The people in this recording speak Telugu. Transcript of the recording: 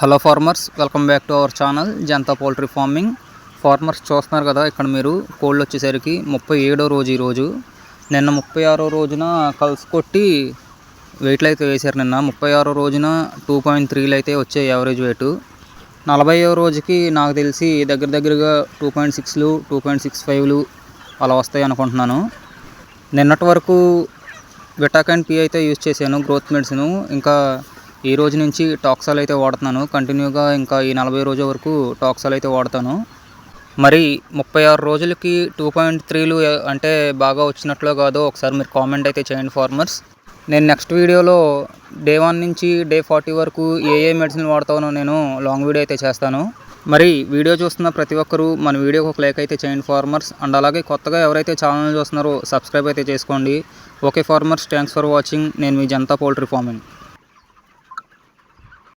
Hello farmers welcome back to our channel Janata poultry farming farmers చూస్తున్నారు కదా ఇక్కడ మీరు కోళ్ళు వచ్చేసరికి ముప్పై ఏడో రోజు ఈరోజు నిన్న ముప్పై ఆరో రోజున కలిసి కొట్టి వెయిట్లు అయితే వేశారు నిన్న. ముప్పై ఆరో రోజున టూ పాయింట్ త్రీలు అయితే వచ్చే యావరేజ్ వెయిట్ నలభైవ రోజుకి నాకు తెలిసి దగ్గర దగ్గరగా టూ పాయింట్ సిక్స్లు టూ పాయింట్ సిక్స్ ఫైవ్లు అలా వస్తాయి అనుకుంటున్నాను. నిన్నటి వరకు విటాకాన్ పి అయితే యూజ్ చేశాను గ్రోత్ మెడిసిన్ ఇంకా ఈ రోజు నుంచి టాక్సాల్ అయితే వాడుతున్నాను. కంటిన్యూగా ఇంకా ఈ నలభై రోజు వరకు టాక్సాల్ అయితే వాడతాను. మరి ముప్పై ఆరు రోజులకి టూ పాయింట్ త్రీలు అంటే బాగా వచ్చినట్లు కాదో ఒకసారి మీరు కామెంట్ అయితే చేయండి ఫార్మర్స్. నేను నెక్స్ట్ వీడియోలో డే వన్ నుంచి డే ఫార్టీ వరకు ఏ ఏ మెడిసిన్ వాడతానో నేను లాంగ్ వీడియో అయితే చేస్తాను. మరి వీడియో చూస్తున్న ప్రతి ఒక్కరూ మన వీడియోకి ఒక లైక్ అయితే చేయండి ఫార్మర్స్. అండ్ అలాగే కొత్తగా ఎవరైతే ఛానల్ చూస్తున్నారో సబ్స్క్రైబ్ అయితే చేసుకోండి. Okay farmers thanks for watching. నేను మీ జనతా పౌల్ట్రీ ఫార్మింగ్